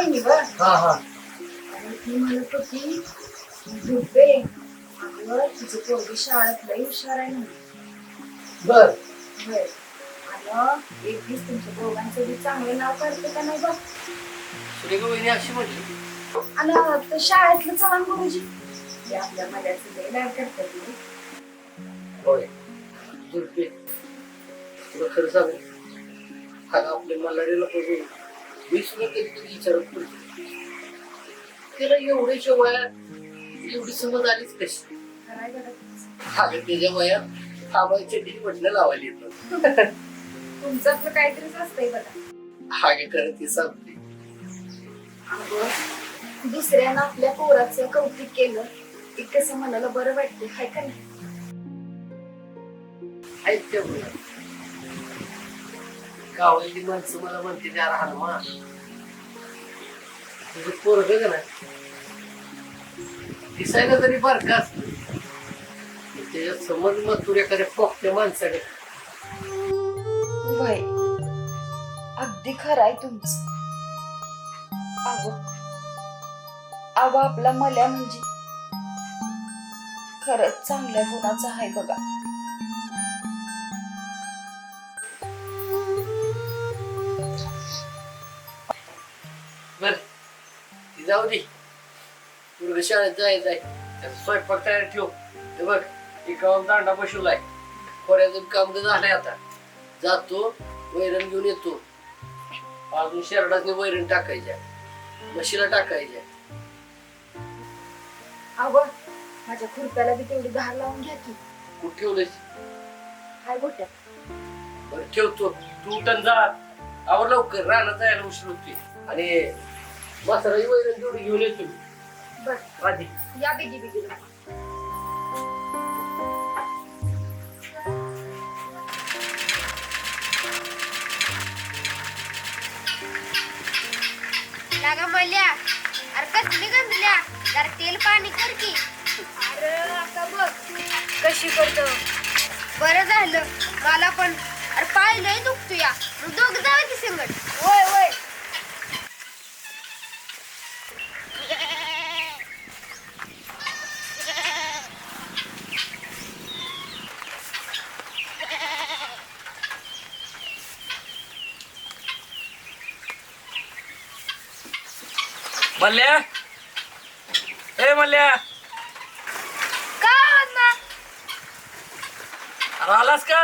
आपली हा हा आणि ती म्हणत होती दुबे अगं तुझी पोरगी शाळेत लई हुशार आहे ना बर होय. आणि एक दिवस तुमच्या दोघांचं बी चांगलं नाव काढते का नाही बघ सुरेखा वहिनी अशी म्हटली आणि ते शाळेतलं चव्हाण गुरुजी ते आपल्या मल्याचं लई लाड करतात ते. होय जुळते तुला खरं सांगू हा आपले मल्हारीला मी सुद्धा कधी कधी विचारत पडतो तिला एवढ्याच्या वयात एवढी समज आलीच कशी. अगं त्याच्या वयात थांबायच्या डी म्हटलं लावायला येतं. तुमचं आपलं काहीतरीच असतंय बघा. हागे खरं ती सांगते. अगं दुसऱ्यानं आपल्या पोराचं कौतुक केलं की कसं मनाला बरं वाटते हाय का नाही? मुलं गावातली माणसं मला म्हणते त्या हनुमा तुझं म्हणजे पोरग का नाही दिसायला जरी बारका असत त्याच्यात समज मग तुला एखाद्या पोकत्या माणसाकडे. वय अगदी खरं आहे तुमचं. अव अव आपला मल्या म्हणजे खरंच चांगल्या गुणाचा आहे बघा. बर. ती जाऊ दे. पोरग शाळेत जायचं आहे. त्याचा स्वयंपाक तयार ठेव. ते बघ एकावर दांडा बसवलाय. खोऱ्याचं काम झालंय आता. जातो वैरण घेऊन येतो. अजून शेरडाने वैरण टाकायच्या. म्हशीला टाकायच्या. अव माझ्या खुरप्याला बी तेवढी धार लावून घ्या की. कुठे ठेवलंय हाय गोट्या. बरं ठेवतो. तू उठन जा. आवर लवकर. रानात जायला उशीर होते आणि मसाला वैरण तेवढी घेऊन येतो. बर. आधी. या बेगी बेगी लागा मल्या. अरे कसली गंजल्या? जरा तेल पाणी कर की. अरे आता बघ कशी करतो. बरं झालं. मला पण. अरे पाय लय दुखतो या. दोघ जाऊ की संगत होय होय मल्ल्या ए मल्ल्या का ना? अरे आलास का?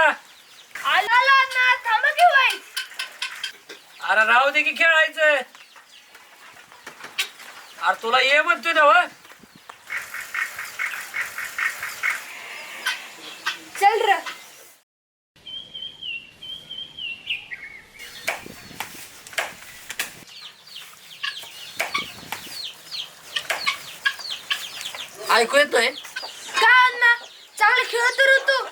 आला ना. थांबा की वाई अरे राहू दे की खेळायचं. अरे तुला ये म्हणतोय ना व चल र. ऐकू येतोय? का ना चांगलं खेळत रे तू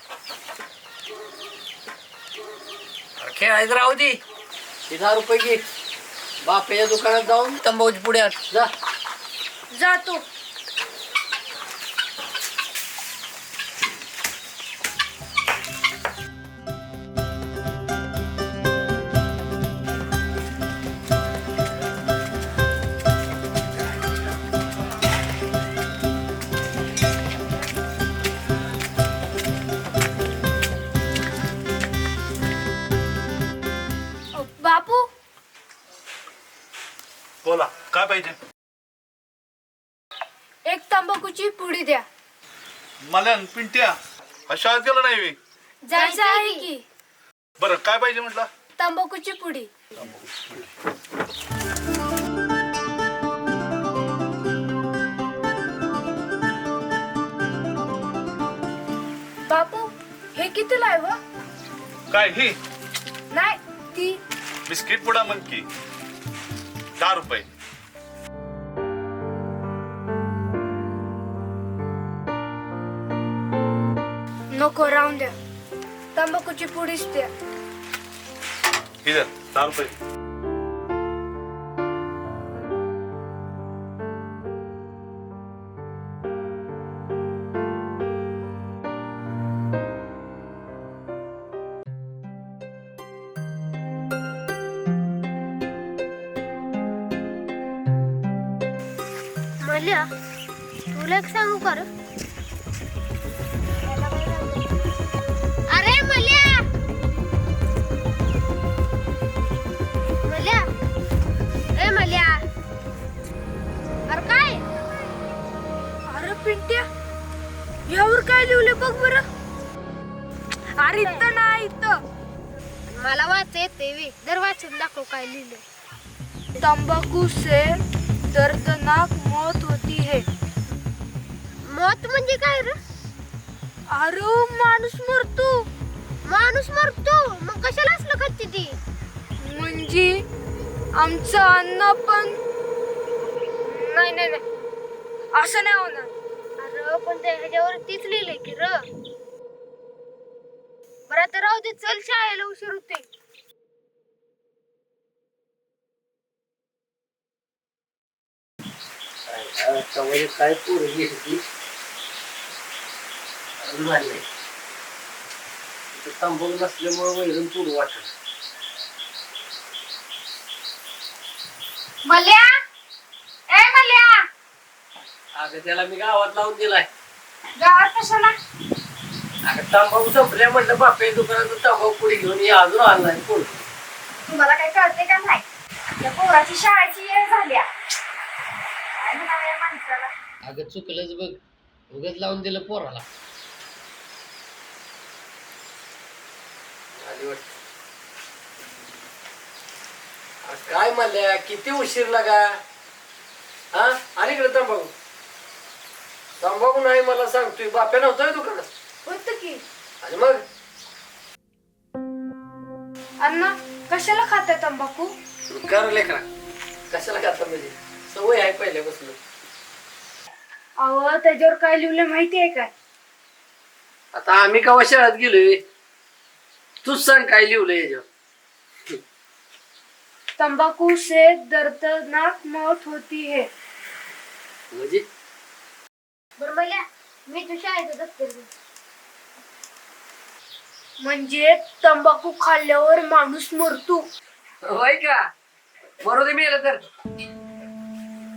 अरे खेळायचं राहू दे. हे दहा रुपये घे. बापेच्या दुकानात जाऊन तंबाखूची पुढे आण जा. जातो. मला पिंट्या. हा शाळेत गेला नाही मी. जायचं आहे की. बरं काय पाहिजे म्हटलं? तंबाखूची पुडी. बापू हे किती लाय व? काय ही? नाही ती. बिस्किट पुडा म्हण की दहा रुपये. नको राहून द्या. तंबाखूची पुडीच द्या चार रुपये. मल्या तुला एक सांगू कर पिंट्या यावर काय लिहिले बघ बरं. अरे इथं ना इथं. मला वाच येते वे. जर वाचून दाखव काय लिहिलं तंबाकू से दर्दनाक मौत होती है. मौत म्हणजे काय रे? अरे माणूस मरतो. माणूस मरतो? मग कशाला असलं खाते ती? म्हणजे आमचं अन्न पण नाही नाही नाही. असं नाही होणार. अरे पण ते ह्याच्यावर तीच लिहिलंय की र. बरं आता राहू दे चल शाळेला उशीर होते म्हणजे काय पोरगी होती नाही तांबूल नसल्यामुळे वैरण पूर वाटत मल्या? अगं त्याला मी गावात लावून दिलाय. गावात कशाला? अगं तांबाखू संपल्या म्हणलं बापे दुकानात तांबाखू पुढे घेऊन ये अजून आणलाय कोण? तुम्हाला काय कळते का नाही? या पोराची शाळेची वेळ झाल्या काय म्हणावं या माणसाला? अगं चुकलंच बघ. उगाच लावून दिलं पोराला. आली वाटतं. अगं काय म्हणल्या किती उशीर लागा? हा? आणि इकडे तंबाखू? तंबाखू नाही मला सांगतोय. बाप्या नव्हतं दुकानात? होत की. आणि मग? अण्णा कशाला खाते तंबाखू? कर लेकरा. कशाला खाता म्हणजे? सवय आहे पहिल्यापासून. अहो त्याच्यावर काय लिहिलं माहिती आहे काय? आता आम्ही कवा शाळेत गेलोय? तूच सांग काय लिहिलंय याच्यावर. तंबाकू से दर्दनाक मौत होती है. म्हणजे? बरं मी दप्तर. म्हणजे तंबाखू खाल्ल्यावर माणूस मरतो. होय का? बरोबर मेलं तर.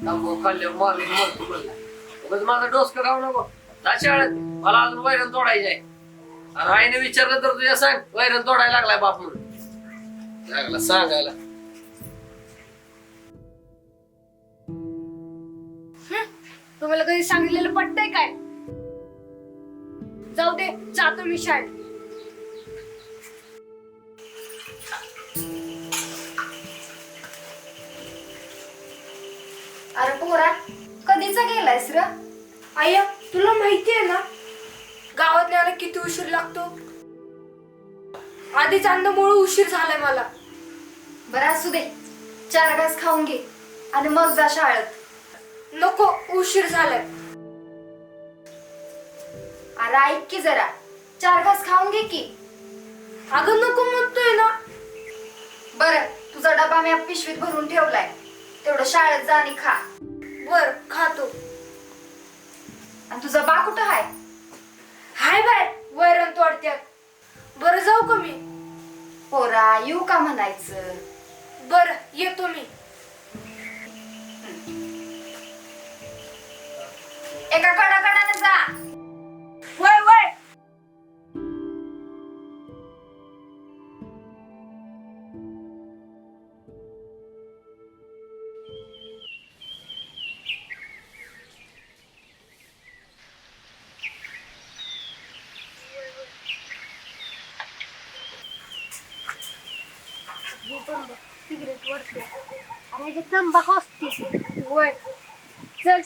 तांबू खाल्ल्यावर मारले मरतो म्हणला. उगाच माझा डोसकं खाऊ नको? जा शाळेत. मला अजून वैरण तोडायची आहे. आणि आईने विचारलं तर तुझ्या सांग वैरण तोडायला लागलाय बाप म्हणून. लागला सांगायला. तुम्हाला कधी सांगितलेलं पटतंय काय? जाऊ दे जातो मी शाळेत. अरे पोरा कधीचा गेलायस र? आया तुला माहिती आहे ना गावात न्यायला किती उशीर लागतो? आधी चांदमुळे उशीर झालाय मला. बरं असू दे. चार घास खाऊन घे. आणि मग जा शाळेत. नको उशीर झालाय. अरे ऐक की जरा चार घास खाऊन घे की. अगं नको म्हणतोय ना. बरं तुझा डबा मी पिशवीत भरून ठेवलाय. तेवढं शाळेत जा आणि खा. बर खातो. आणि तुझा बा कुठं हाय? हाय बाय वैरण तोडत्यात. बरं जाऊ का मी? पोरा येऊ का म्हणायचं? बर येतो मी. एका कडाकडाने जा वय वय सिगरेट वरते अरे हे तंबाखू असते वय चल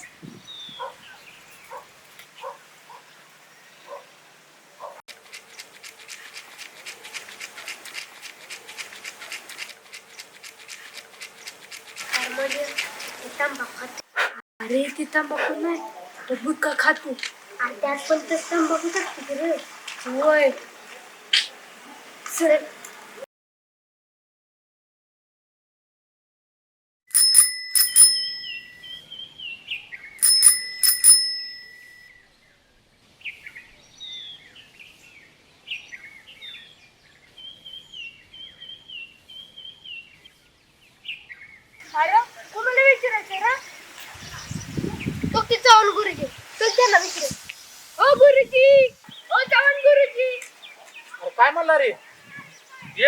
अरे म्हणजे हे तंबाखू खाते अरे ती तंबाखू नाही. तो बुक्का खातो. आणि त्यात पण तर तंबाखू टाकते रे. होय. सर अरे तुम्हाला विचारायचं ना तू त्यांना विचार ओ गुरुजी ओ चव्हाण गुरुजी. काय म्हणला रे? ये.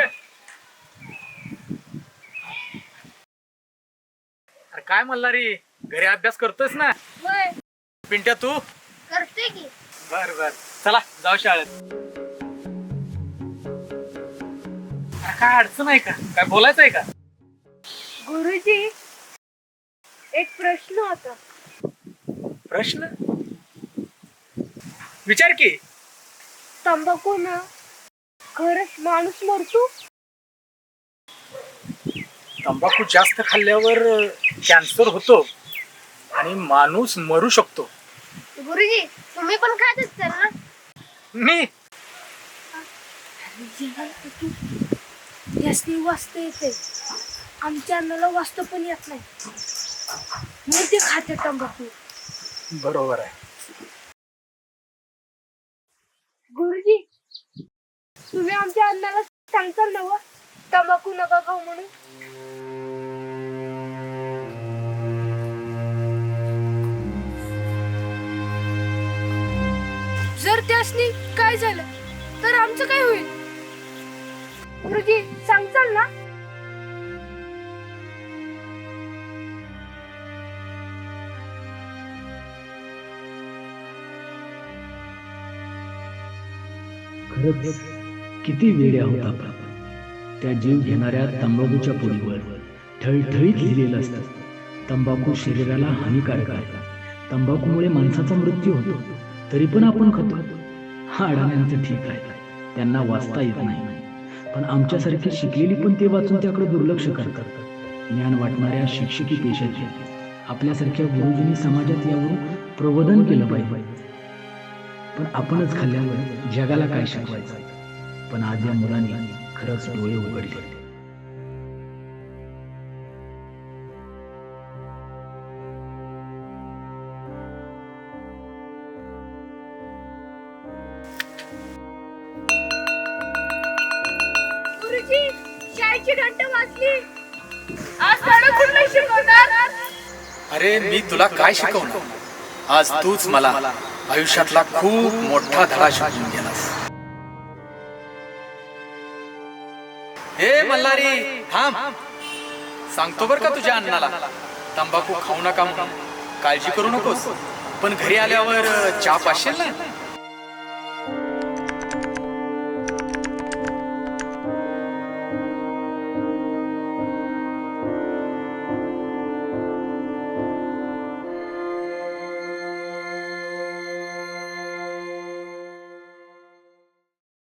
अरे काय म्हणला रे? घरी अभ्यास करतोस ना? होय. पिंट्या तू? करते की. बर बर. चला जाऊ शाळेत. अरे काय अडचण आहे का? काय बोलायचं आहे का? गुरुजी एक प्रश्न होता. प्रश्न? विचार की. तंबाखू ना. खरंच माणूस मरतो. तंबाखू जास्त खाल्ल्यावर कॅन्सर होतो आणि माणूस मरू शकतो. गुरुजी तुम्ही पण खात असताल ना? मी? यासनी वाचता येते. आमच्या अन्नाला वाचता पण येत नाही. मी ते खाते तंबाखू. बरोबर आहे. गुरुजी तुम्ही आमच्या अन्नाला सांगताल ना व तंबाखू नका खाऊ म्हणून. जर त्यासनी काय झालं तर आमचं काय होईल? गुरुजी सांगताल ना? खरंच किती वेड्या होता आपण त्या जीव घेणाऱ्या तंबाखूच्या पोळीवर ठळठळीत लिहिलेलं असतं. तंबाखू शरीराला हानिकारक आहे. तंबाखूमुळे माणसाचा मृत्यू होतो. तरी पण आपण खातो. हा अडाण्यांचं ठीक आहे. त्यांना वाचता येत नाही. पण आमच्यासारखी शिकलेली पण ते वाचून त्याकडे दुर्लक्ष करतात. ज्ञान वाटणाऱ्या शिक्षकी पेशाची आपल्यासारख्या गुरुजींनी समाजात यावरून प्रबोधन केलं पाहिजे. पण आपणच खाल्ल्यावर जगाला काय शिकवायचं? पण आज या मुलांनी खरंच डोळे उघडले. अरे मी तुला काय शिकवणार? आज तूच मला आयुष्यातला खूप मोठा धडा शिकवून गेलास हे मल्हारी थांब. सांगतो बर का तुझ्या अण्णाला. तंबाखू खाऊ नका म्हणून. काळजी करू नकोस. पण घरी आल्यावर चहा पाशील ना?